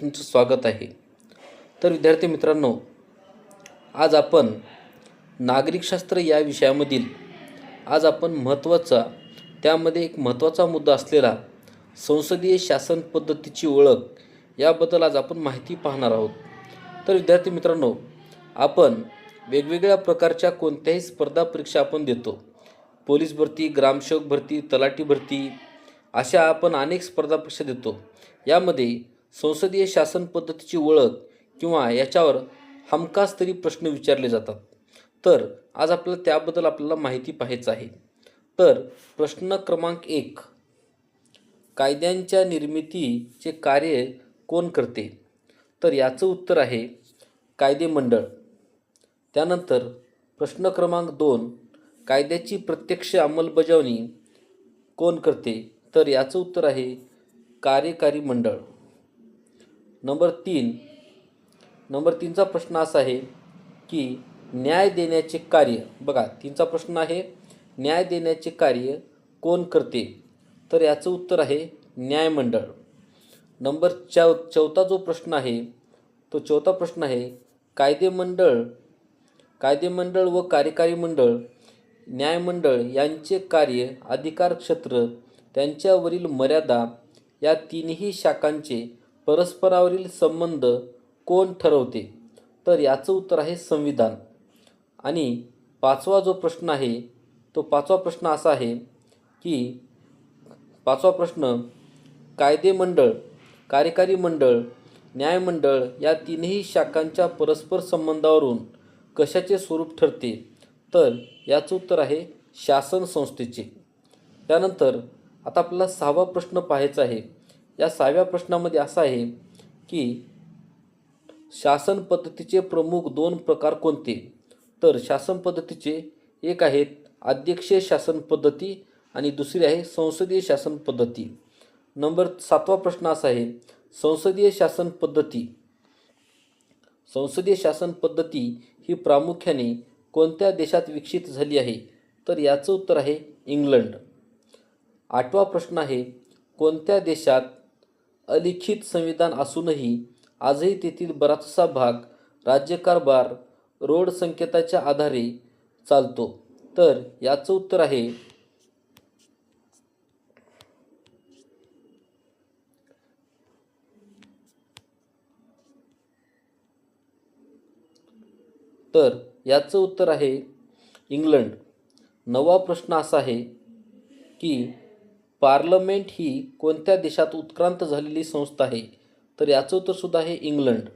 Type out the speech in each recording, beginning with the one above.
तुमचं स्वागत आहे. तर विद्यार्थी मित्रांनो आज आपण नागरिकशास्त्र या विषयामधील आज आपण महत्त्वाचा त्यामध्ये एक महत्त्वाचा मुद्दा असलेला संसदीय शासन पद्धतीची ओळख याबद्दल आज आपण माहिती पाहणार आहोत. तर विद्यार्थी मित्रांनो आपण वेगवेगळ्या प्रकारच्या कोणत्याही स्पर्धा परीक्षा आपण देतो. पोलीस भरती ग्रामसेवक भरती तलाठी भरती अशा आपण अनेक स्पर्धा परीक्षा देतो. यामध्ये संसदीय शासन पद्धतीची ओळख किंवा याच्यावर हमखास तरी प्रश्न विचारले जातात. तर आज आपल्याला त्याबद्दल आपल्याला माहिती पाहायचं आहे. तर प्रश्न क्रमांक एक कायद्यांच्या निर्मितीचे कार्य कोण करते? तर याचं उत्तर आहे कायदे मंडळ. त्यानंतर प्रश्न क्रमांक दोन कायद्याची प्रत्यक्ष अंमलबजावणी कोण करते? तर याचं उत्तर आहे कार्यकारी मंडळ. नंबर तीन नंबर तीनचा प्रश्न असा आहे की न्याय देण्याचे कार्य बघा तीनचा प्रश्न आहे न्याय देण्याचे कार्य कोण करते? तर याचं उत्तर आहे न्यायमंडळ. नंबर चौ चौथा जो प्रश्न आहे तो चौथा प्रश्न आहे कायदेमंडळ कायदेमंडळ व कार्यकारी मंडळ न्यायमंडळ यांचे कार्य अधिकार क्षेत्र त्यांच्यावरील मर्यादा या तीनही शाखांचे परस्परावरील संबंध कोण ठरवते? तर याचं उत्तर आहे संविधान. आणि पाचवा जो प्रश्न आहे तो पाचवा प्रश्न असा आहे की पाचवा प्रश्न कायदेमंडळ कार्यकारी मंडळ न्यायमंडळ या तीनही शाखांच्या परस्पर संबंधावरून कशाचे स्वरूप ठरते? तर याचं उत्तर आहे शासन संस्थेचे. त्यानंतर आता आपला सहावा प्रश्न पाहायचा आहे. या सहाव्या प्रश्नामध्ये असा आहे की शासन पद्धतीचे प्रमुख दोन प्रकार कोणते? तर शासन पद्धतीचे एक आहेत अध्यक्षीय शासन पद्धती आणि दुसरी आहे संसदीय शासन पद्धती. नंबर सातवा प्रश्न असा आहे संसदीय शासन पद्धती. संसदीय शासन पद्धती ही प्रामुख्याने कोणत्या देशात विकसित झाली आहे? तर याचं उत्तर आहे इंग्लंड. आठवा प्रश्न आहे कोणत्या देशात अलिखित संविधान असूनही आजही तेथील बराचसा भाग राज्यकारभार रोड संकेताच्या आधारे चालतो. तर याचं उत्तर आहे तर याचं उत्तर आहे इंग्लंड. नवा प्रश्न असा आहे की पार्लमेंट ही कोणत्या देशात उत्क्रांत झालेली संस्था आहे तर याचं उत्तरसुद्धा आहे इंग्लंड.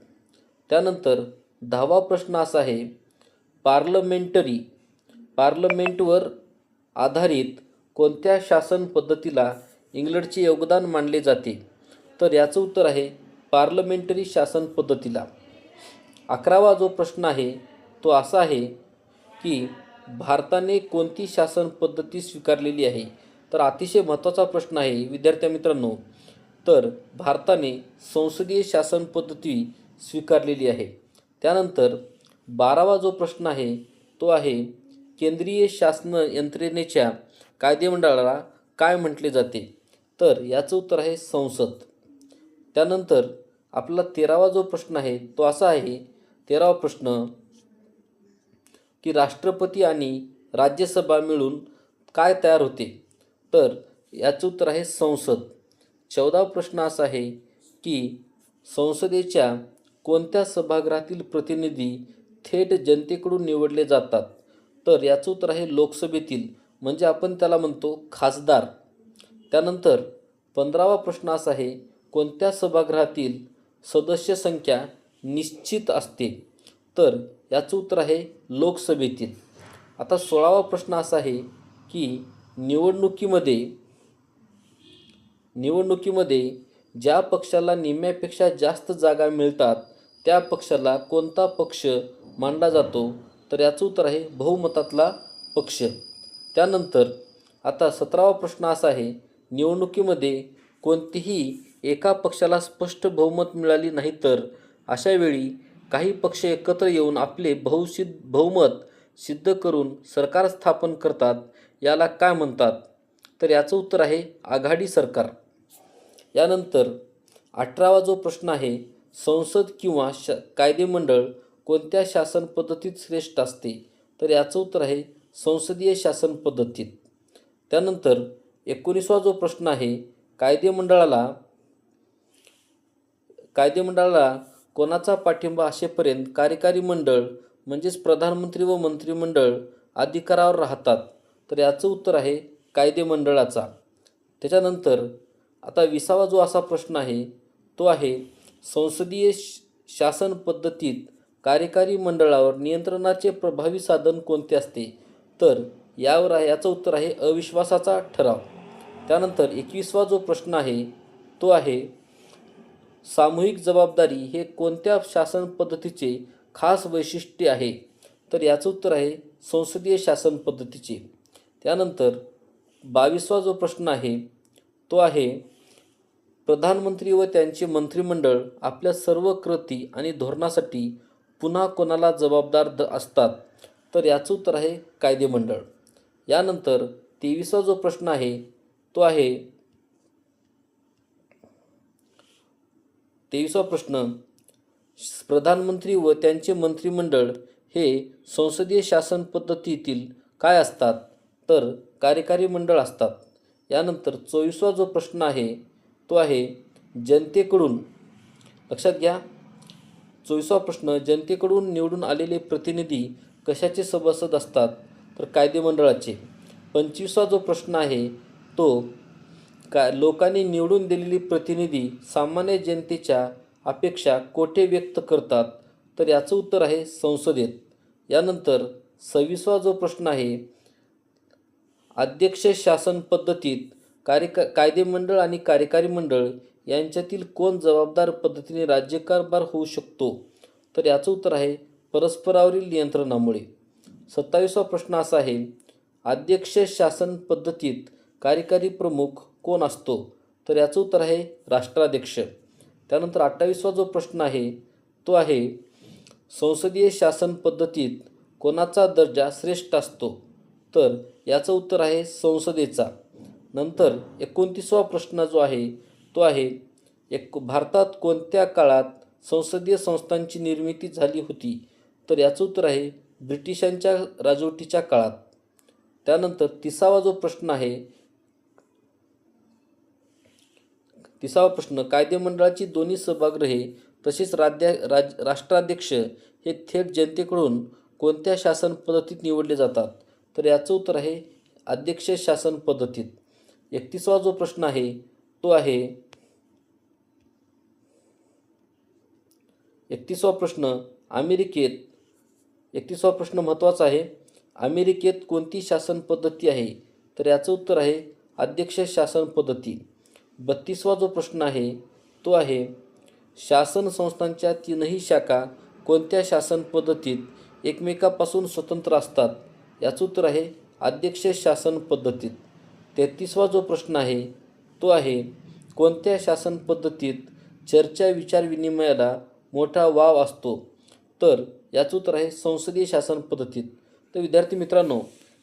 त्यानंतर दहावा प्रश्न असा आहे पार्लमेंटरी पार्लमेंटवर आधारित कोणत्या शासन पद्धतीला इंग्लंडचे योगदान मानले जाते तर याचं उत्तर आहे पार्लमेंटरी शासन पद्धतीला. अकरावा जो प्रश्न आहे तो असा आहे की भारताने कोणती शासन पद्धती स्वीकारलेली आहे तर अतिशय महत्त्वाचा प्रश्न आहे विद्यार्थ्या मित्रांनो. तर भारताने संसदीय शासन पद्धती स्वीकारलेली आहे. त्यानंतर बारावा जो प्रश्न आहे तो आहे केंद्रीय शासन यंत्रणेच्या कायदेमंडळाला काय म्हटले जाते? तर याचं उत्तर आहे संसद. त्यानंतर आपला तेरावा जो प्रश्न आहे तो असा आहे तेरावा प्रश्न की राष्ट्रपती आणि राज्यसभा मिळून काय तयार होते? तर याचं उत्तर आहे संसद. चौदा प्रश्न असा आहे की संसदेच्या कोणत्या सभागृहातील प्रतिनिधी थेट जनतेकडून निवडले जातात? तर याचं उत्तर आहे लोकसभेतील म्हणजे आपण त्याला म्हणतो खासदार. त्यानंतर पंधरावा प्रश्न असा आहे कोणत्या सभागृहातील सदस्य संख्या निश्चित असते? तर याचं उत्तर आहे लोकसभेतील. आता सोळावा प्रश्न असा आहे की निवडणुकीमध्ये निवडणुकीमध्ये ज्या पक्षाला निम्म्यापेक्षा जास्त जागा मिळतात त्या पक्षाला कोणता पक्ष मांडला जातो? तर याचं उत्तर आहे बहुमतातला पक्ष. त्यानंतर आता सतरावा प्रश्न असा आहे निवडणुकीमध्ये कोणतीही एका पक्षाला स्पष्ट बहुमत मिळाली नाही तर अशा वेळी काही पक्ष एकत्र येऊन आपले बहुसिद्ध बहुमत सिद्ध करून सरकार स्थापन करतात. याला काय म्हणतात? तर याचं उत्तर आहे आघाडी सरकार. यानंतर अठरावा जो प्रश्न आहे संसद किंवा श कायदेमंडळ कोणत्या शासन पद्धतीत श्रेष्ठ असते? तर याचं उत्तर आहे संसदीय शासन पद्धतीत. त्यानंतर एकोणीसवा जो प्रश्न आहे कायदेमंडळाला कायदेमंडळाला कोणाचा पाठिंबा असेपर्यंत कार्यकारी मंडळ म्हणजेच प्रधानमंत्री व मंत्रिमंडळ अधिकारावर राहतात? तर याचं उत्तर आहे कायदेमंडळाचा त्याच्यानंतर आता विसावा जो असा प्रश्न आहे तो आहे संसदीय श- शासन पद्धतीत कार्यकारी मंडळावर नियंत्रणाचे प्रभावी साधन कोणते असते? तर यावर आहे याचं उत्तर आहे अविश्वासाचा ठराव. त्यानंतर एकविसवा जो प्रश्न आहे तो आहे सामूहिक जबाबदारी हे कोणत्या शासन पद्धतीचे खास वैशिष्ट्य आहे? तर याचं उत्तर आहे संसदीय शासन पद्धतीचे. त्यानंतर बावीसवा जो प्रश्न आहे तो आहे प्रधानमंत्री व त्यांचे मंत्रिमंडळ आपल्या सर्व कृती आणि धोरणासाठी पुन्हा कोणाला जबाबदार द असतात? तर याचं उत्तर आहे कायदेमंडळ. यानंतर तेवीसवा जो प्रश्न आहे तो आहे तेवीसवा प्रश्न प्रधानमंत्री व त्यांचे मंत्रिमंडळ हे संसदीय शासन पद्धतीतील काय असतात? तर कार्यकारी मंडळ असतात. यानंतर चोवीसवा जो प्रश्न आहे तो आहे जनतेकडून. लक्षात घ्या चोवीसवा प्रश्न जनतेकडून निवडून आलेले प्रतिनिधी कशाचे सभासद असतात? तर कायदेमंडळाचे पंचवीसवा जो प्रश्न आहे तो का लोकांनी निवडून दिलेली प्रतिनिधी सामान्य जनतेच्या अपेक्षा कोठे व्यक्त करतात? तर याचं उत्तर आहे संसदेत. यानंतर सव्वीसवा जो प्रश्न आहे अध्यक्ष शासन पद्धतीत कार्य कायदेमंडळ आणि कार्यकारी मंडळ यांच्यातील कोण जबाबदार पद्धतीने राज्यकारभार होऊ शकतो? तर याचं उत्तर आहे परस्परावरील नियंत्रणामुळे. सत्तावीसवा प्रश्न असा आहे अध्यक्ष शासन पद्धतीत कार्यकारी प्रमुख कोण असतो? तर याचं उत्तर आहे राष्ट्राध्यक्ष. त्यानंतर अठ्ठावीसवा जो प्रश्न आहे तो आहे संसदीय शासन पद्धतीत कोणाचा दर्जा श्रेष्ठ असतो? तर याचं उत्तर आहे संसदेचा. नंतर एकोणतीसवा प्रश्न जो आहे तो आहे एक भारतात कोणत्या काळात संसदीय संस्थांची निर्मिती झाली होती? तर याचं उत्तर आहे ब्रिटिशांच्या राजवटीच्या काळात. त्यानंतर तिसावा जो प्रश्न आहे तिसावा प्रश्न कायदेमंडळाची दोन्ही सभागृहे तसेच राज्या राज राष्ट्राध्यक्ष हे थेट जनतेकडून कोणत्या शासन पद्धतीत निवडले जातात? तर याचं उत्तर आहे अध्यक्ष शासन पद्धतीत. एकतीसवा जो प्रश्न आहे तो आहे एकतीसवा प्रश्न अमेरिकेत एकतीसवा प्रश्न महत्त्वाचा आहे. अमेरिकेत कोणती शासन पद्धती आहे? तर याचं उत्तर आहे अध्यक्ष शासन पद्धती. बत्तीसवा जो प्रश्न आहे तो आहे शासन संस्थांच्या तीनही शाखा कोणत्या शासन पद्धतीत एकमेकापासून स्वतंत्र असतात? याचं उत्तर आहे अध्यक्ष शासन पद्धतीत. तेहतीसवा जो प्रश्न आहे तो आहे कोणत्या शासन पद्धतीत चर्चा विचारविनिमयाला मोठा वाव असतो? तर याचं उत्तर आहे संसदीय शासन पद्धतीत. तर विद्यार्थी मित्रांनो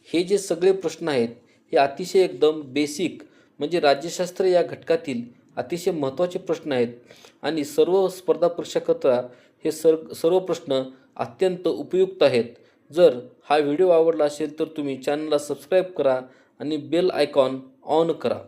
हे जे सगळे प्रश्न आहेत हे अतिशय एकदम बेसिक म्हणजे राज्यशास्त्र या घटकातील अतिशय महत्त्वाचे प्रश्न आहेत आणि सर्व स्पर्धा परीक्षाकरता हे सर सर्व प्रश्न अत्यंत उपयुक्त आहेत. जर हा व्हिडिओ आवडला असेल तर तुम्ही चॅनलला सबस्क्राईब करा आणि बेल आयकॉन ऑन करा.